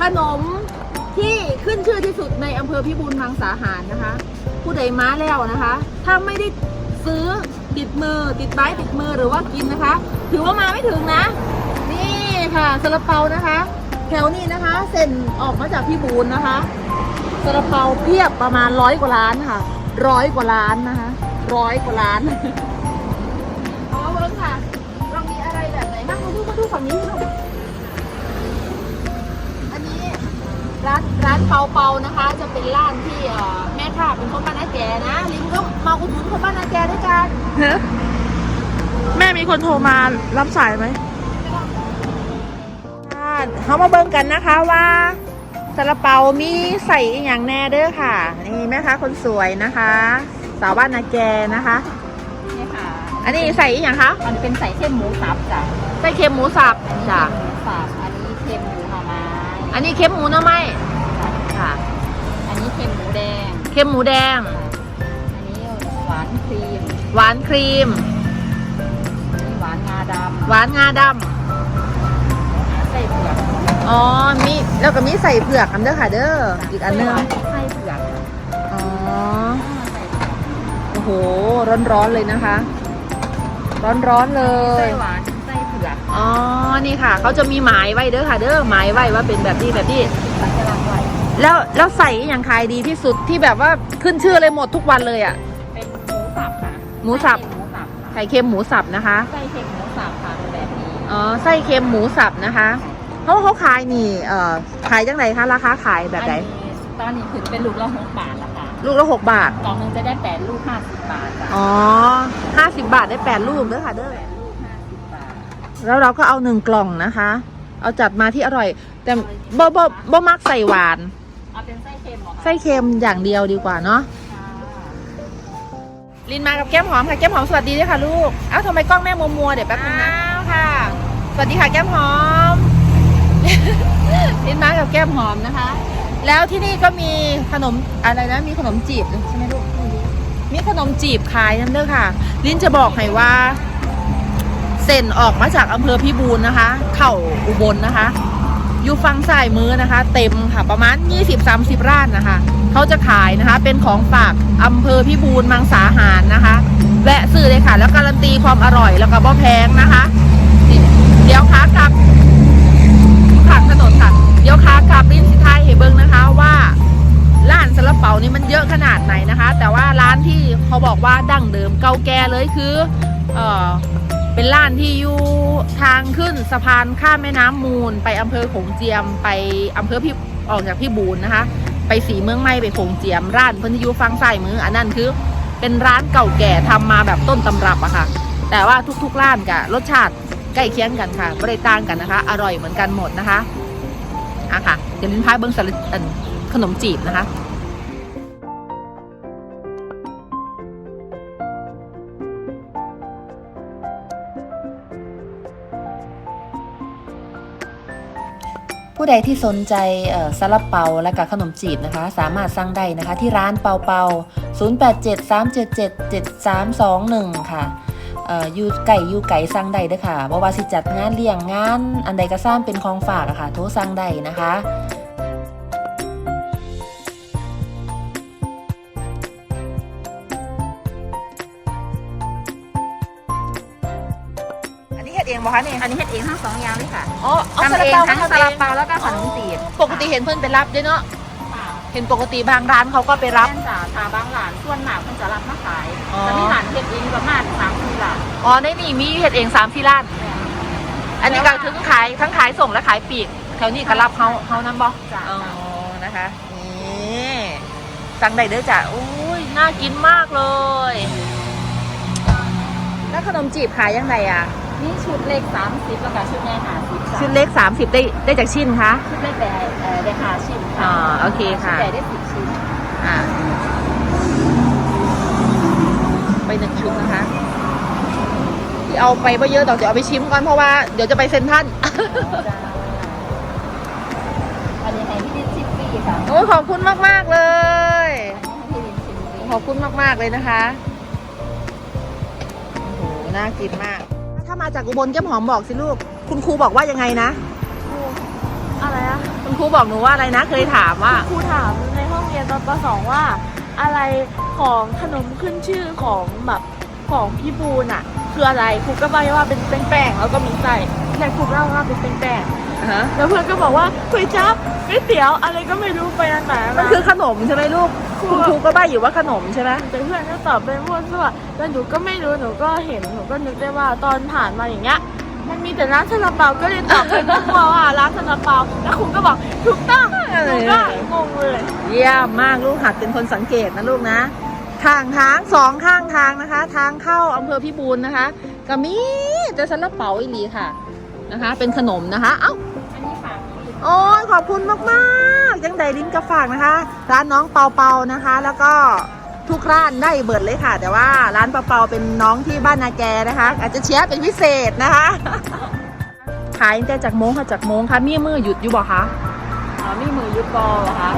ขนมที่ขึ้นชื่อที่สุดในอำเภอพิบูลมังสาหารนะคะ ผู้ใดมาแล้วนะคะ ถ้าไม่ได้ซื้อติดมือติดไม้ติดมือหรือว่ากินนะคะ ถือว่ามาไม่ถึงนะ นี่ค่ะซาลาเปานะคะ แถวนี้นะคะ เส้นออกมาจากพิบูลนะคะซาลาเปาเพียบประมาณร้อยกว่าร้านค่ะร้อยกว่าร้านนะคะร้อยกว่าร้านเอามาเบิ่งค่ะเรามีอะไรแบบไหนบ้างมาดูมาดูฝั่งนี้ลู เปาเปานะคะ จะเป็นร้านที่เอ่อแม่ค้าเป็นคนบ้านนาแกนะลิงก็มาอุดหนุนคนบ้านนาแกด้วยกันเฮ้ยแม่มีคนโทรมารับสายไหมค่ะเขามาเบิ่งกันนะคะว่าซาลาเปามีใส่อหย่างแน่เด้อค่ะ นี่แม่ค้าคนสวยนะคะ สาวบ้านนาแกนะคะนี่ค่ะ อันนี้ใส่อหย่างคะมันเป็นใส่เส้นหมูสับจ้ะใส่เค็มหมูสับจ้ะหมูสับอันนี้เค็มหมูหน่อไม้อันนี้เค็มหมูหน่อไม้ ค่ะ อันนี้เค็มหมูแดงเค็มหมูแดงอันนี้หวานครีมหวานครีม อันนี้หวานงาดหวานงาดำไส้เผือกำอ๋อมีแล้วก็มีใส่เผือกอันเด้อค่ะเด้ออีกอันหนึงไส้เผือกอ๋อใส่โอ้โหร้อนๆเลยนะคะ ร้อนๆเลไส้ย หวานไส้เผือกอ๋อ นี่ค่ะ เขาจะมีหมายไว้เด้อค่ะ เด้อหมายไว้ว่าเป็นแบบนี้แบบนี้ สังกะลังไว้ แล้วแล้วใส่อย่างขายดีที่สุดที่แบบว่าขึ้นชื่อเลยหมดทุกวันเลยอะ เป็นหมูสับค่ะหมูสับ ไส้หมูสับค่ะไข่เค็มหมูสับนะคะ ไส้เค็มหมูสับค่ะเป็นแบบนี้อ๋อไส้เค็มหมูสับนะคะเขาเขาขายนี่เอ่อขายจังไหนคะราคาขายแบบไหนอันี้ตอนนี้ถึงเป็นลูกละหกบาทแล้วค่ะลูกละหกบาท กล่องหนึงจะได้แปดลูกห้าสิบบาทจ้ะอ๋อห้าสิบบาทได้แปดลูกเด้อค่ะเด้อ แปดลูกห้าสิบบาท แล้วเราก็เอาหนึ่งกล่องนะคะ เอาจัดมาที่อร่อย แต่บ่บ่บ่มักใส่หวาน เอาเป็นไส้เค็มเหรอคะไส้เค็มอย่างเดียวดีกว่าเนาะค่ะลินมากับแก้มหอมค่ะแก้มหอมสวัสดีด้วยค่ะลูกเอ้าทำไมกล้องแม่มัวมัวๆเดี๋ยวแป๊บนึงนะอ้าวค่ะ สวัสดีค่ะแก้มหอมลินมากับแก้มหอมนะคะ แล้วที่นี่ก็มีขนมอะไรนะมีขนมจีบใช่ไหมลูกมีขนมจีบขายนั่นเด้อค่ะ ลินจะบอกให้ว่าเส้นออกมาจากอำเภอพิบูลนะคะ เข่าอุบลนะคะ อยู่ฝั่งซ้ายมือนะคะ เต็มค่ะประมาณ 20-30 ร้านนะคะ เขาจะขายนะคะ เป็นของฝากอำเภอพิบูลมังสาหารนะคะ แวะซื้อเลยค่ะ แล้วการันตีความอร่อยแล้วก็บ่แพงนะคะ เดี๋ยวขากลับขักถนนค่ะ เดี๋ยวขากลับลินสิไทยให้เบิ้งนะคะว่าร้านซาลาเปานี่มันเยอะขนาดไหนนะคะ แต่ว่าร้านที่เขาบอกว่าดั้งเดิมเก่าแก่เลยคือ เป็นร้านที่อยู่ทางขึ้นสะพานข้ามแม่น้ำมูล ไปอำเภอโขงเจียม ไปอำเภอพี่ออกจากพี่บูนนะคะ ไปสีเมืองใหม่ไปโขงเจียม ร้านเพิ่นที่อยู่ฟังใส่มือ อันนั้นคือเป็นร้านเก่าแก่ทำมาแบบต้นตำรับอะค่ะ แต่ว่าทุกๆร้านกะรสชาติใกล้เคียงกันค่ะไม่ได้ต่างกันนะคะ อร่อยเหมือนกันหมดนะคะอะค่ะ เดี๋ยวลิ้นพายเบิ้งสลิดขนมจีบนะคะ ผู้ใดที่สนใจซาลาเปาและกับขนมจีบนะคะ สามารถสั่งได้นะคะ ที่ร้านเปาเปา0873777321 ค่ะอยู่ไก่อยู่ไก่สั่งได้ด้อค่ะบ่ว่าสิจัดงานเลี้ยงงาน อันใดก็สร้างเป็นของฝากอะค่ะ โทรสั่งได้นะคะ อันนี้เฮ็ดเองบ่คะเนี่ยอันนี้เฮ็ดเองทั้งสองอย่างเลยค่ะอ๋อเอาทำซาลาเองเปาทั้งมาซาทำเอลางเปาแล้วก็ขนมจีบปกติเห็นเพื่อนไปรับด้วยเนาะเห็นปกติบางร้านเขาก็ไปรับ แม่นจ่าตาบางหลานส่วนหมากเพิ่นจะรับมาขายอ๋อ จะมีหลานเฮ็ดเองประมาณสามสี่หลานอ๋อในนี่มีเฮ็ดเองสามที่ร้าน อันนี้ก็ถึงขายทั้งขายส่งและขายปลีกแถวนี้ก็รับเฮาเฮานั่นบ่จ้ะอ๋อนะคะนี่สั่งได้เด้อจ้ะอุ้ยน่ากินมากเลย แล้วขนมจีบขายยังไงอะ นี่ชุดเล็กสามสิบแล้วก็ชุดใหญ่ห้าสิบชุดเล็ก 30 ได้ได้จากชิ้นคะ ชุดเล็กได้เอ่อได้ห้าชิ้นอ๋ค่ะอโอเคค่ะ ชุดใหญ่ได้สิบชิ้นอ่าไปหนึ่งชุดนะคะ ที่เอาไปไม่เยอะแต่เดี๋ยวเอาไปชิมก่อนเพราะว่าเดี๋ยวจะไปเซ็นทรัลอันนี้ให้พี่ดินชิมฟรีค่ะโอ้ยขอบคุณมาก ๆ เลยอันนี้ให้พี่ดินชิมฟรี ขอบคุณมาก ๆ เลยนะคะ โอ้โห น่ากินมากถ้า มาจากอุบลแก้มหอมบอกสิลูก คุณครูบอกว่ายังไงนะอะไรอะคคุณครูบอกหนูว่าอะไรนะ เคยถามว่า ครูถามในห้องเรียนตอนป .2 ว่า อะไรของขนมขึ้นชื่อของแบบของพี่บูนอะคืออะไรครูก็ใบว่าเป็นแป้งๆแล้วก็มีไส้แต่ครูเล่าว่าเป็นแป้งๆ แล้วเพื่อนก็บอกว่าก๋วยจั๊บก๋วยเตี๋ยวอะไรก็ไม่รู้ไปอันไหนมันคือขนมใช่ไหมลูก คุณครูก็ใบ้อยู่ว่าขนมใช่ไหมแต่เพื่อนก็ตอบไปมั่วซั่วแล้วหนูก็ไม่รู้หนูก็เห็นหนูก็นึกได้ว่าตอนผ่านมาอย่างเงี้ยมันมีแต่ร้านซาลาเปาก็เลยตอบไปมั่วๆว่าร้านซาลาเปาแล้วครูก็บอกถูกต้องหนูก็งงเลย เยี่ยมมากลูกหัดเป็นคนสังเกตนะลูกนะทางทางสองข้างทางนะคะ ทางเข้าอำเภอพิบูลนะคะก็มีแต่ซาลาเปาอีหลีค่ะนะคะ เป็นขนมนะคะ เอ้าอันนี้ฝาก โอ้ยขอบคุณมากๆยังไดลิ้นกระฝากนะคะ ร้านน้องเปาเปานะคะ แล้วก็ทุกร้านได้เบิดเลยค่ะ แต่ว่าร้านเปาเปาเป็นน้องที่บ้านนาแกนะคะ อาจจะเชียร์เป็นพิเศษนะคะขายตั้งแต่จากโมงค่ะจากโมงค่ะมีมือหยุดอยู่บ่คะอ๋อมีมือยุดบอลเหรอคะ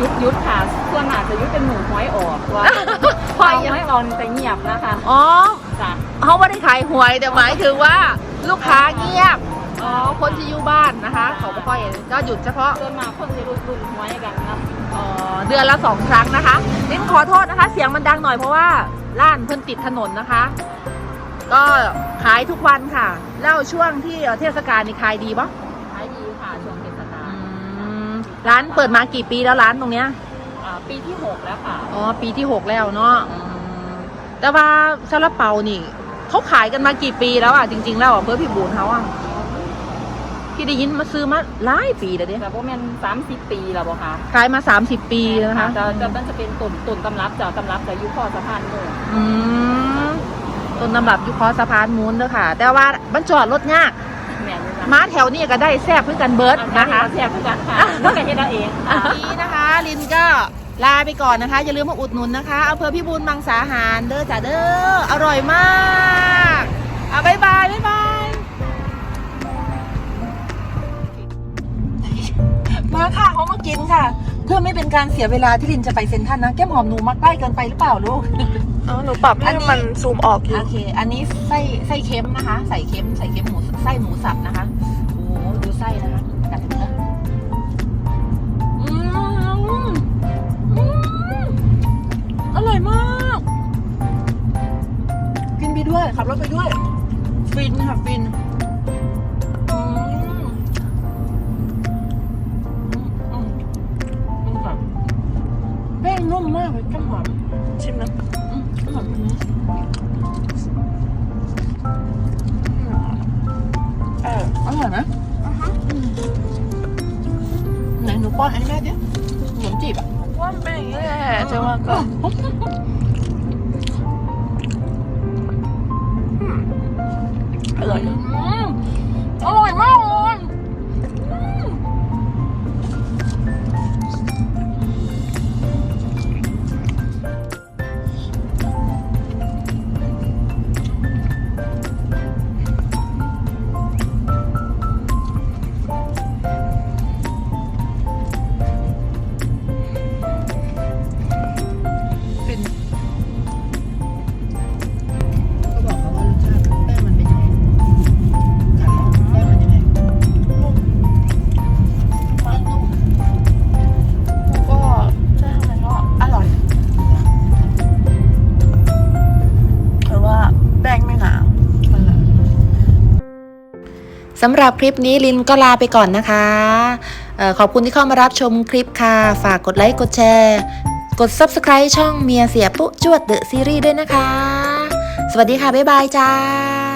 ยุดยุดค่ะส่วนมากจะยุดเป็นหมูห้อยออกว่าพอห้อยออกนี่จะเงียบนะคะอ๋อจ้ะเขาไม่ได้ขายหวยแต่หมายถึงว่าลูกค้าเงียบ อ๋อคนที่อยู่บ้านนะคะเขาไม่ค่อยก็หยุดเฉพาะส่วนมากคนจะรุ่นรุ่นห้อยกันนะอ๋อเดือนละสองครั้งนะคะนี่ขอโทษนะคะ เสียงมันดังหน่อยเพราะว่าร้านเพิ่นติดถนนนะคะ ก็ขายทุกวันค่ะแล้วช่วงที่เทศกาลนี่ขายดีปะขายดีค่ะช่วงเทศกาลร้านเปิดมากี่ปีแล้วร้านตรงเนี้ยอ่าปีที่หกแล้วค่ะอ๋อปีที่หกแล้วเนาะอืมแต่ว่าซาลาเปานี่เขาขายกันมากี่ปีแล้วอะจริง ๆ แล้วอะเพื่อพี่บูนเขาอะ พี่ได้ยินมาซื้อมาหลายปีแล้วเด้แต่พวกมันสามสิบปีแล้วบ่คะขายมา 30 ปีแล้วนะคะจะจะมันจะเป็นตุ่นตุ่นตำรับจะตำรับจะอยุคข้อสะพานหมู่อืมต้นตำรับอยู่คอสะพานมูนเด้อค่ะ แต่ว่ามันจอดรถยากแม่นอยู่มาแถวนี้ก็ได้แซ่บเพื่อกันเบิร์ดนะนะคะคะแซ่บคือกันค่ะนี่ก็เฮ็ดเอาเองค่ะ วันนี้นะคะ ลินก็ลาไปก่อนนะคะ อย่าลืมมาอุดหนุนนะคะอำเภอพิบูลมังสาหารเด้อจ้าเด้ออร่อยมากอะบ๊ายบายบ๊ายบาย มาค่ะเขามากินค่ะ เพื่อไม่เป็นการเสียเวลาที่ลินจะไปเซ็นทรัลนะแก้มหอมหนูมาใกล้เกินไปหรือเปล่าลูก เออหนูปรับอัให้นนี้ มันซูมออกอยู่ โอเค อันนี้ไส้ไส้เค็มนะคะ ใส่เค็มใส่เค็มหมูไส้หมูสับนะคะ โอ้โหดูไส้นะคะกัดเนื้ออืมอืมอร่อยมาก กินไปด้วยขับรถไปด้วย ฟินค่ะฟิน อออร่อยไหมไหนหนูป้อนให้แม่ดิขนมจีบอะว่าเป็นอย่างนี้แหละจะว่าก็อร่อยอร่อยมากเลย สำหรับคลิปนี้ลินก็ลาไปก่อนนะคะออขอบคุณที่เข้ามารับชมคลิปค่ะ ฝากกดไลค์กดแชร์ กด Subscribe ช่องเมียเสียปุ๊จวดเดอะซีรีส์ด้วยนะคะ สวัสดีค่ะ บ๊ายบายจ้า